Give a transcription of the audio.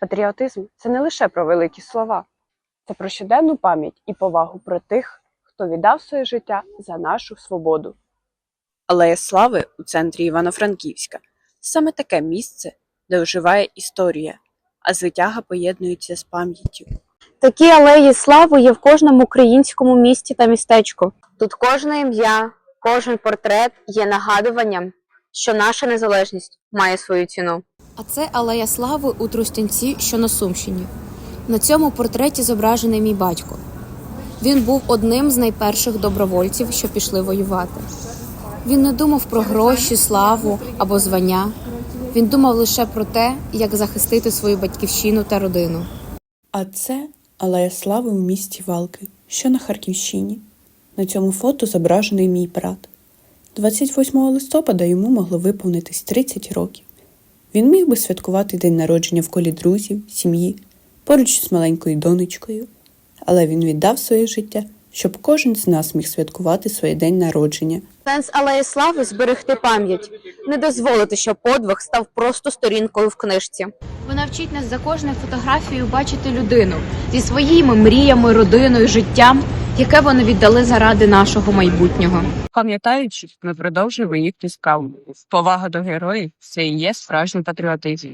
Патріотизм це не лише про великі слова, це про щоденну пам'ять і повагу про тих, хто віддав своє життя за нашу свободу. Алея Слави у центрі Івано-Франківська саме таке місце, де оживає історія, а звитяга поєднується з пам'яттю. Такі алеї слави є в кожному українському місті та містечку. Тут кожне ім'я, кожен портрет є нагадуванням, що наша незалежність має свою ціну. А це алея слави у Трустянці, що на Сумщині. На цьому портреті зображений мій батько. Він був одним з найперших добровольців, що пішли воювати. Він не думав про гроші, славу або звання. Він думав лише про те, як захистити свою батьківщину та родину. А це Алея Слави у місті Валки, що на Харківщині. На цьому фото зображений мій брат. 28 листопада йому могло виповнитись 30 років. Він міг би святкувати день народження в колі друзів, сім'ї, поруч з маленькою донечкою, але він віддав своє життя, щоб кожен з нас міг святкувати своє день народження. Сенс алеї слави зберегти пам'ять, не дозволити, щоб подвиг став просто сторінкою в книжці. Вона вчить нас за кожною фотографією бачити людину зі своїми мріями, родиною, життям, яке вони віддали заради нашого майбутнього. Пам'ятаючи, ми продовжуємо їхню справу. Повага до героїв це і є справжній патріотизм.